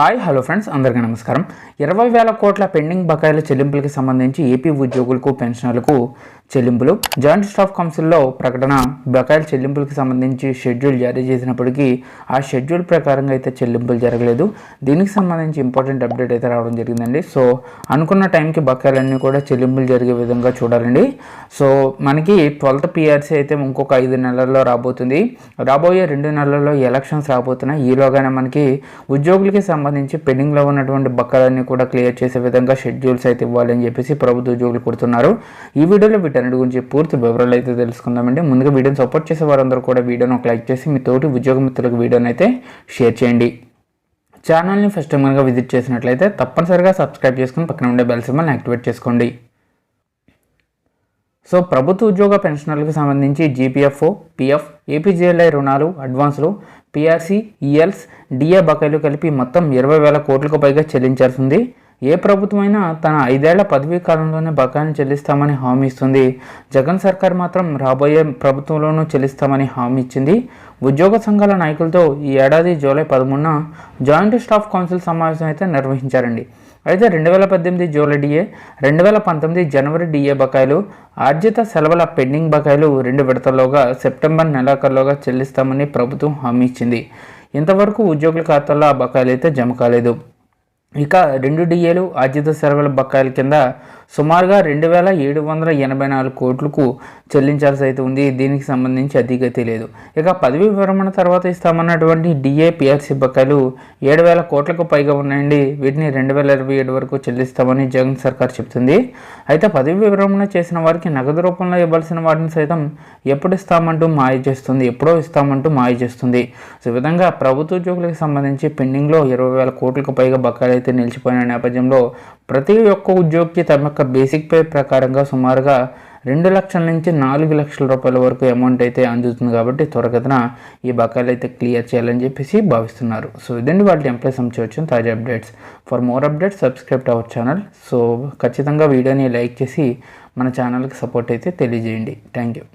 Hi hello friends అందరికీ నమస్కారం. ఇరవై వేల కోట్ల పెండింగ్ బకాయిల చెల్లింపులకు సంబంధించి ఏపీ ఉద్యోగులకు పెన్షనర్లకు చెల్లింపులు. జాయింట్ స్టాఫ్ కౌన్సిల్లో ప్రకటన బకాయిల చెల్లింపులకు సంబంధించి షెడ్యూల్ జారీ చేసినప్పటికీ ఆ షెడ్యూల్ ప్రకారంగా అయితే చెల్లింపులు జరగలేదు. దీనికి సంబంధించి ఇంపార్టెంట్ అప్డేట్ అయితే రావడం జరిగిందండి. సో అనుకున్న టైంకి బకాయిలన్నీ కూడా చెల్లింపులు జరిగే విధంగా చూడాలండి. సో మనకి ట్వెల్త్ పిఆర్సీ అయితే ఇంకొక ఐదు నెలల్లో రాబోతుంది. రాబోయే రెండు నెలల్లో ఎలక్షన్స్ రాబోతున్నాయి. ఈలోగానే మనకి ఉద్యోగులకి సంబంధించి పెండింగ్లో ఉన్నటువంటి బక్కలన్నీ కూడా క్లియర్ చేసే విధంగా షెడ్యూల్స్ అయితే ఇవ్వాలని చెప్పేసి ప్రభుత్వ ఉద్యోగులు కొడుతున్నారు ఈ వీడియోలో వీటన్నిటి గురించి పూర్తి వివరాలు అయితే తెలుసుకుందామండి. ముందుగా వీడియోని సపోర్ట్ చేసే వారందరూ కూడా వీడియోని ఒక లైక్ చేసి మీ తోటి ఉద్యోగ మిత్రులకు వీడియోని అయితే షేర్ చేయండి. ఛానల్ని ఫస్ట్ టైం కనుక విజిట్ చేసినట్లయితే తప్పనిసరిగా సబ్స్క్రైబ్ చేసుకుని పక్కన ఉండే బెల్ సింబల్ని యాక్టివేట్ చేసుకోండి. సో ప్రభుత్వ ఉద్యోగ పెన్షనర్లకు సంబంధించి జీపీఎఫ్ఓ పిఎఫ్ ఏపీజేఎల్ఐ రుణాలు అడ్వాన్సులు పిఆర్సీ ఈఎల్స్ డిఏ బకాయిలు కలిపి మొత్తం ఇరవై వేల కోట్లకు పైగా చెల్లించాల్సింది ఏ ప్రభుత్వమైనా తన ఐదేళ్ళ పదవీ కాలంలోనే బకాయిలు చెల్లిస్తామని హామీ ఇస్తుంది. జగన్ సర్కార్ మాత్రం రాబోయే ప్రభుత్వంలోనూ చెల్లిస్తామని హామీ ఇచ్చింది. ఉద్యోగ సంఘాల నాయకులతో ఈ ఏడాది జూలై పదమూడున జాయింట్ స్టాఫ్ కౌన్సిల్ సమావేశం అయితే నిర్వహించారండి. అయితే రెండు వేల పద్దెనిమిది జూలై డిఏ రెండు వేల పంతొమ్మిది జనవరి డిఏ బకాయిలు ఆర్జిత సెలవుల పెండింగ్ బకాయిలు రెండు విడతల్లోగా సెప్టెంబర్ నెలాఖరులోగా చెల్లిస్తామని ప్రభుత్వం హామీ ఇచ్చింది. ఇంతవరకు ఉద్యోగుల ఖాతాల్లో ఆ బకాయిలు అయితే జమ కాలేదు. ఇక రెండు డిఏలు ఆర్జిత సెలవుల బకాయిల కింద సుమారుగా రెండు వేల ఏడు వందల ఎనభై నాలుగు కోట్లకు చెల్లించాల్సి అయితే ఉంది. దీనికి సంబంధించి అధిగతి లేదు ఇక పదవి విరమణ తర్వాత ఇస్తామన్నటువంటి డిఏ పిఆర్సీ బకాయిలు ఏడు వేల కోట్లకు పైగా ఉన్నాయండి. వీటిని రెండు వేల ఇరవై ఏడు వరకు చెల్లిస్తామని జగన్ సర్కార్ చెప్తుంది అయితే పదవి విరమణ చేసిన వారికి నగదు రూపంలో ఇవ్వాల్సిన వాటిని సైతం ఎప్పుడు ఇస్తామంటూ మాయ చేస్తుంది. ఎప్పుడో ఇస్తామంటూ మాయ చేస్తుంది. సో ఈ విధంగా ప్రభుత్వ ఉద్యోగులకు సంబంధించి పెండింగ్లో ఇరవై వేల కోట్లకు పైగా బకాయిలు అయితే నిలిచిపోయిన నేపథ్యంలో ప్రతి ఒక్క ఉద్యోగికి తమ యొక్క బేసిక్ పే ప్రకారంగా సుమారుగా రెండు లక్షల నుంచి నాలుగు లక్షల రూపాయల వరకు అమౌంట్ అయితే అందుతుంది కాబట్టి త్వరగతిన ఈ బకాయిలు అయితే క్లియర్ చేయాలని చెప్పేసి భావిస్తున్నారు. సో ఇదండి వాటి ఎంప్లాయ్ సంబంధించి తాజా updates. For more updates subscribe our channel. So ఖచ్చితంగా వీడియోని లైక్ చేసి మన ఛానల్కి సపోర్ట్ అయితే తెలియజేయండి. Thank you.